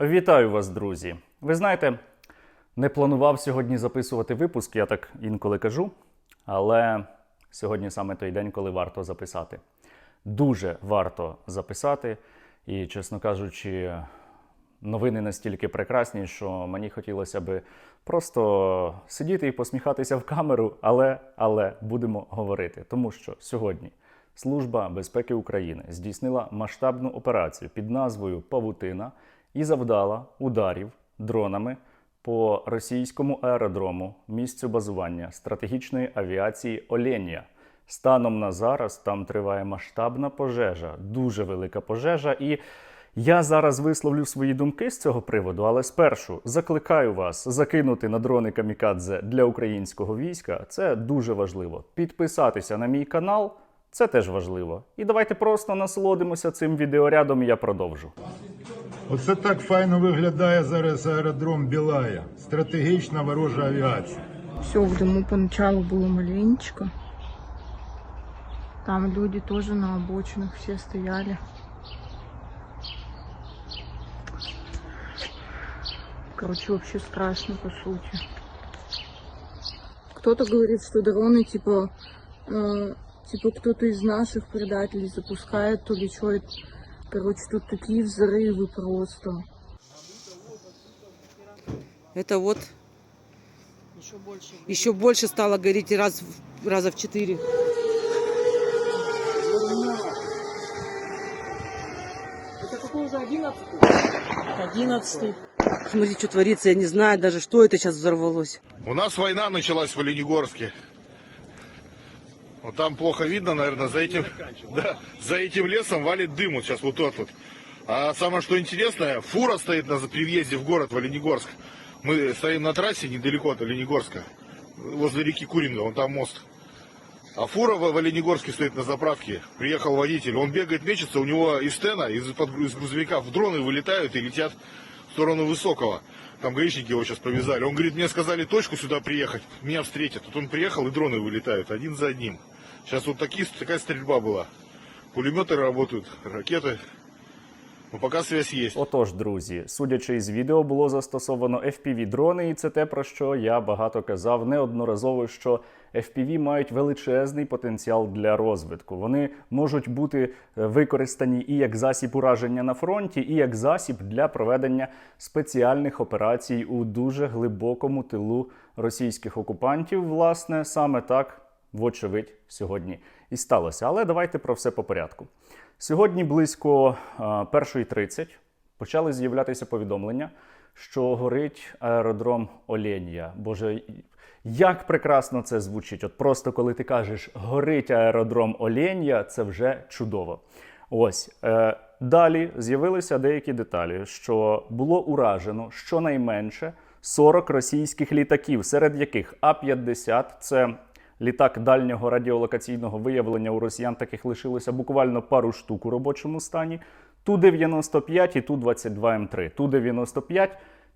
Вітаю вас, друзі! Ви знаєте, не планував сьогодні записувати випуск, я так інколи кажу, але сьогодні саме той день, коли варто записати. Дуже варто записати, і, чесно кажучи, новини настільки прекрасні, що мені хотілося би просто сидіти і посміхатися в камеру, але, але будемо говорити, тому що сьогодні Служба безпеки України здійснила масштабну операцію під назвою Павутина і завдала ударів дронами по російському аеродрому, місцю базування стратегічної авіації Оленя. Станом на зараз там триває масштабна пожежа, дуже велика пожежа. І я зараз висловлю свої думки з цього приводу, але спершу закликаю вас закинути на дрони камікадзе для українського війська. Це дуже важливо. Підписатися на мій канал. Це теж важливо. І давайте просто насолодимося цим відеорядом, і я продовжу. Оце так файно виглядає зараз аеродром Білая. Стратегічна ворожа авіація. Все в дому поначалу было маленечко. Там люди тоже на обочинах все стояли. Короче, вообще страшно по сути. Кто-то говорит, что дроны типа э, типа кто-то из наших предателей запускает, то ли что это. Короче, тут такие взрывы просто. Это вот еще больше, еще больше стало гореть раз, в- раза в четыре. Это какой уже одиннадцатый? Одиннадцатый. Смотри, что творится, я не знаю даже, что это сейчас взорвалось. У нас война началась в Оленегорске. Вот там плохо видно, наверное, за этим, да, за этим лесом валит дым вот сейчас вот тот вот. А самое что интересное, фура стоит на при въезде в город в Оленегорск. Мы стоим на трассе недалеко от Оленегорска, возле реки Куринга, вон там мост. А фура в Оленегорске стоит на заправке. Приехал водитель, он бегает, мечется, у него из стена, из, из грузовика в дроны вылетают и летят в сторону Высокого. Там гаишники его сейчас повязали. Он говорит, мне сказали точку сюда приехать, меня встретят. Тут он приехал и дроны вылетают один за одним. Сейчас вот такие, такая стрельба была. Пулеметы работают, ракеты. Но пока связь есть. Отож, друзі, судячи із відео, було застосовано FPV-дрони, і це те, про що я багато казав неодноразово, що FPV мають величезний потенціал для розвитку. Вони можуть бути е, використані і як засіб ураження на фронті, і як засіб для проведення спеціальних операцій у дуже глибокому тилу російських окупантів. Власне, саме так, вочевидь, сьогодні і сталося. Але давайте про все по порядку. Сьогодні близько 1.30 почали з'являтися повідомлення, що горить аеродром Оленія. Боже, як прекрасно це звучить! От просто коли ти кажеш горить аеродром Оленія, це вже чудово. Ось е, далі з'явилися деякі деталі, що було уражено щонайменше 40 російських літаків, серед яких А-50 це літак дальнього радіолокаційного виявлення у росіян таких лишилося буквально пару штук у робочому стані. Ту-95 і Ту-22М3. Ту-95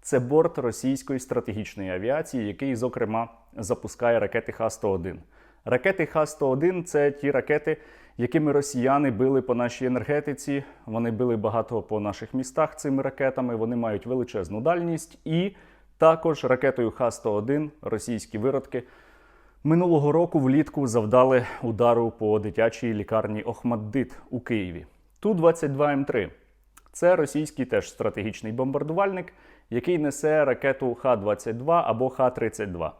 це борт російської стратегічної авіації, який, зокрема, запускає ракети Х-101. Ракети Х-101 це ті ракети, якими росіяни били по нашій енергетиці. Вони били багато по наших містах цими ракетами. Вони мають величезну дальність. І також ракетою Х-101 російські виродки Минулого року влітку завдали удару по дитячій лікарні Охмаддит у Києві. Ту-22М3 це російський теж стратегічний бомбардувальник, який несе ракету Х-22 або Х-32.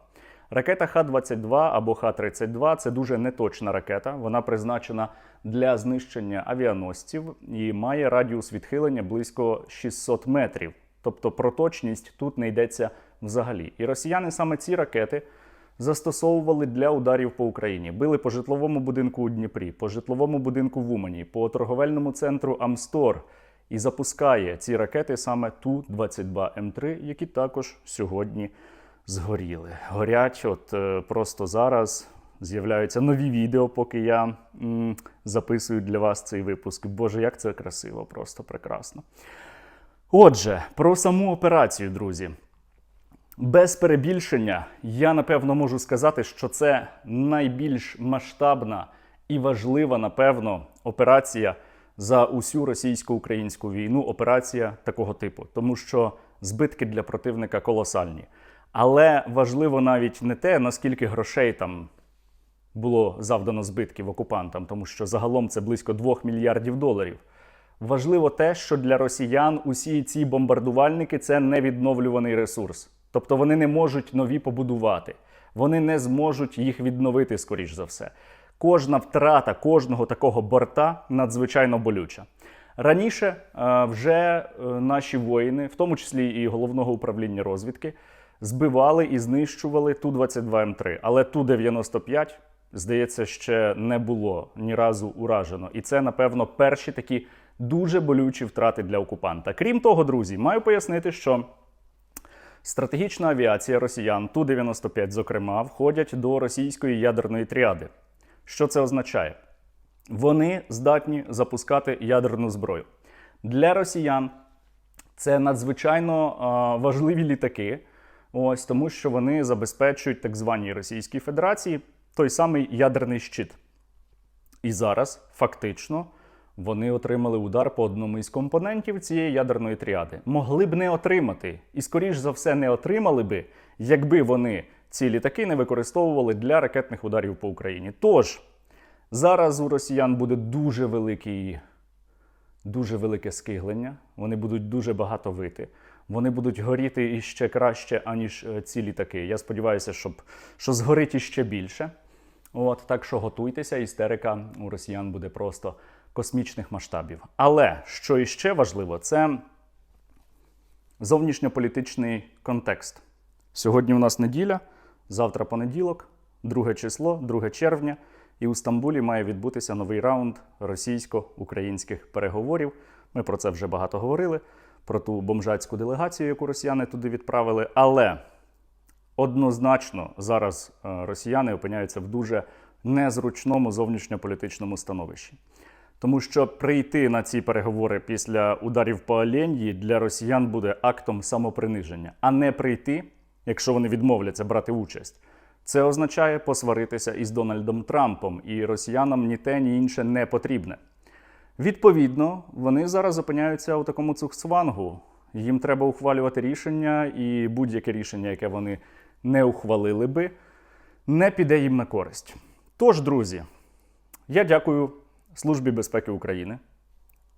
Ракета Х-22 або Х-32 це дуже неточна ракета. Вона призначена для знищення авіаносців і має радіус відхилення близько 600 метрів. Тобто про точність тут не йдеться взагалі. І росіяни саме ці ракети застосовували для ударів по Україні. Били по житловому будинку у Дніпрі, по житловому будинку в Умані, по торговельному центру Амстор. І запускає ці ракети саме Ту-22М3, які також сьогодні згоріли. Горять, от е, просто зараз з'являються нові відео, поки я м, записую для вас цей випуск. Боже, як це красиво, просто прекрасно. Отже, про саму операцію, друзі. Без перебільшення, я напевно можу сказати, що це найбільш масштабна і важлива, напевно, операція за усю російсько-українську війну операція такого типу, тому що збитки для противника колосальні. Але важливо навіть не те, наскільки грошей там було завдано збитків окупантам, тому що загалом це близько 2 мільярдів доларів. Важливо те, що для росіян усі ці бомбардувальники це невідновлюваний ресурс. Тобто вони не можуть нові побудувати, вони не зможуть їх відновити, скоріш за все. Кожна втрата кожного такого борта надзвичайно болюча. Раніше е, вже е, наші воїни, в тому числі і головного управління розвідки, збивали і знищували Ту-22М3. Але Ту-95, здається, ще не було ні разу уражено. І це, напевно, перші такі дуже болючі втрати для окупанта. Крім того, друзі, маю пояснити, що стратегічна авіація росіян Ту-95, зокрема, входять до російської ядерної тріади. Що це означає? Вони здатні запускати ядерну зброю. Для росіян це надзвичайно а, важливі літаки, ось тому що вони забезпечують так званій Російській Федерації той самий ядерний щит. І зараз фактично вони отримали удар по одному із компонентів цієї ядерної тріади. Могли б не отримати, і скоріш за все не отримали би, якби вони ці літаки не використовували для ракетних ударів по Україні. Тож зараз у росіян буде дуже великий дуже велике скиглення, вони будуть дуже багато вити. Вони будуть горіти іще краще, аніж е, ці літаки. Я сподіваюся, щоб, що згорить іще більше. От так що готуйтеся, істерика у росіян буде просто космічних масштабів. Але що іще важливо, це зовнішньополітичний контекст. Сьогодні у нас неділя, завтра понеділок, 2 число, 2 червня, і у Стамбулі має відбутися новий раунд російсько-українських переговорів. Ми про це вже багато говорили, про ту бомжацьку делегацію, яку росіяни туди відправили. Але однозначно зараз е, росіяни опиняються в дуже незручному зовнішньополітичному становищі. Тому що прийти на ці переговори після ударів по Оленьї для росіян буде актом самоприниження, а не прийти, якщо вони відмовляться брати участь. Це означає посваритися із Дональдом Трампом, і росіянам ні те, ні інше не потрібне. Відповідно, вони зараз опиняються у такому цухцвангу. Їм треба ухвалювати рішення, і будь-яке рішення, яке вони не ухвалили би, не піде їм на користь. Тож, друзі, я дякую Службі безпеки України.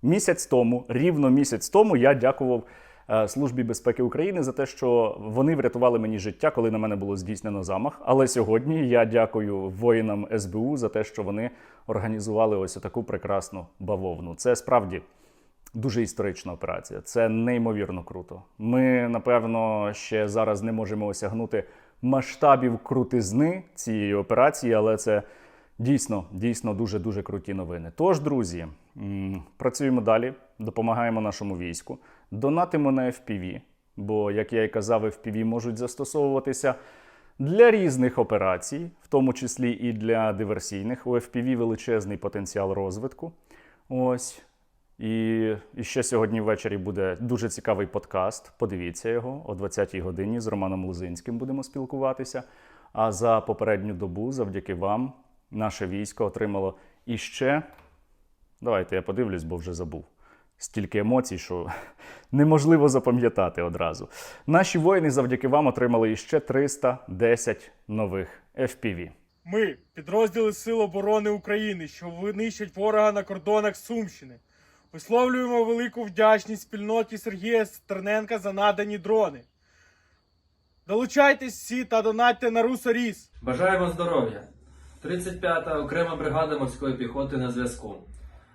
Місяць тому, рівно місяць тому, я дякував е, Службі безпеки України за те, що вони врятували мені життя, коли на мене було здійснено замах. Але сьогодні я дякую воїнам СБУ за те, що вони організували ось таку прекрасну бавовну. Це справді дуже історична операція. Це неймовірно круто. Ми, напевно, ще зараз не можемо осягнути масштабів крутизни цієї операції, але це дійсно, дійсно дуже дуже круті новини. Тож, друзі, працюємо далі, допомагаємо нашому війську, донатимо на FPV, бо, як я і казав, FPV можуть застосовуватися для різних операцій, в тому числі і для диверсійних. У FPV величезний потенціал розвитку. Ось. І, і ще сьогодні ввечері буде дуже цікавий подкаст. Подивіться його о 20-й годині з Романом Лузинським будемо спілкуватися. А за попередню добу, завдяки вам, наше військо отримало іще. Давайте я подивлюсь, бо вже забув. Стільки емоцій, що неможливо запам'ятати одразу. Наші воїни завдяки вам отримали іще 310 нових FPV. Ми, підрозділи Сил оборони України, що винищать ворога на кордонах Сумщини, висловлюємо велику вдячність спільноті Сергія Стерненка за надані дрони. Долучайтесь всі та донатьте на Русоріс. Бажаємо здоров'я! 35-та окрема бригада морської піхоти на зв'язку.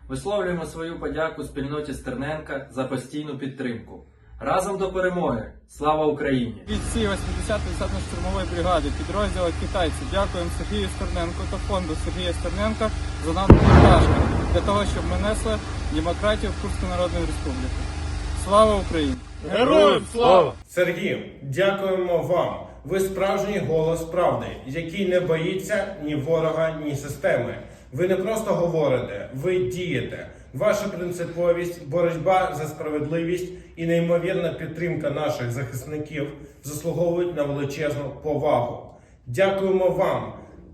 Висловлюємо свою подяку спільноті Стерненка за постійну підтримку. Разом до перемоги! Слава Україні! Бійці 80-ї десантно-штурмової бригади підрозділу китайці дякуємо Сергію Стерненку та фонду Сергія Стерненка за надані пташки для того, щоб ми несли демократію в Курську Народної Республіки. Слава Україні! Героям слава! Сергій, дякуємо вам. Ви справжній голос правди, який не боїться ні ворога, ні системи. Ви не просто говорите, ви дієте. Ваша принциповість, боротьба за справедливість і неймовірна підтримка наших захисників заслуговують на величезну повагу. Дякуємо вам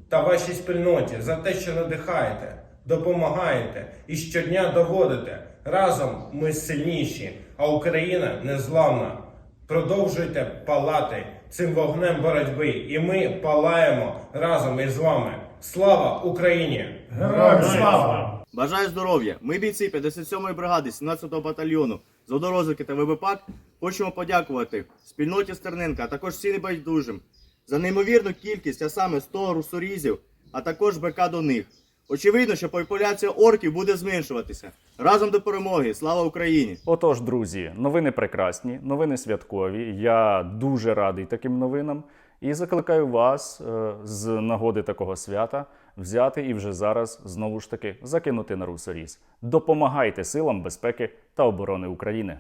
та вашій спільноті за те, що надихаєте, допомагаєте і щодня доводите. Разом ми сильніші, а Україна незламна. Продовжуйте палати цим вогнем боротьби, і ми палаємо разом із вами. Слава Україні! Героям слава! Бажаю здоров'я! Ми бійці 57-ї бригади 17-го батальйону з водорозвідки та ВБПАК хочемо подякувати спільноті Стерненка, а також всім небайдужим за неймовірну кількість, а саме 100 русорізів, а також БК до них. Очевидно, що популяція орків буде зменшуватися. Разом до перемоги! Слава Україні! Отож, друзі, новини прекрасні, новини святкові. Я дуже радий таким новинам і закликаю вас е, з нагоди такого свята взяти і вже зараз знову ж таки закинути на русоріз. Допомагайте силам безпеки та оборони України.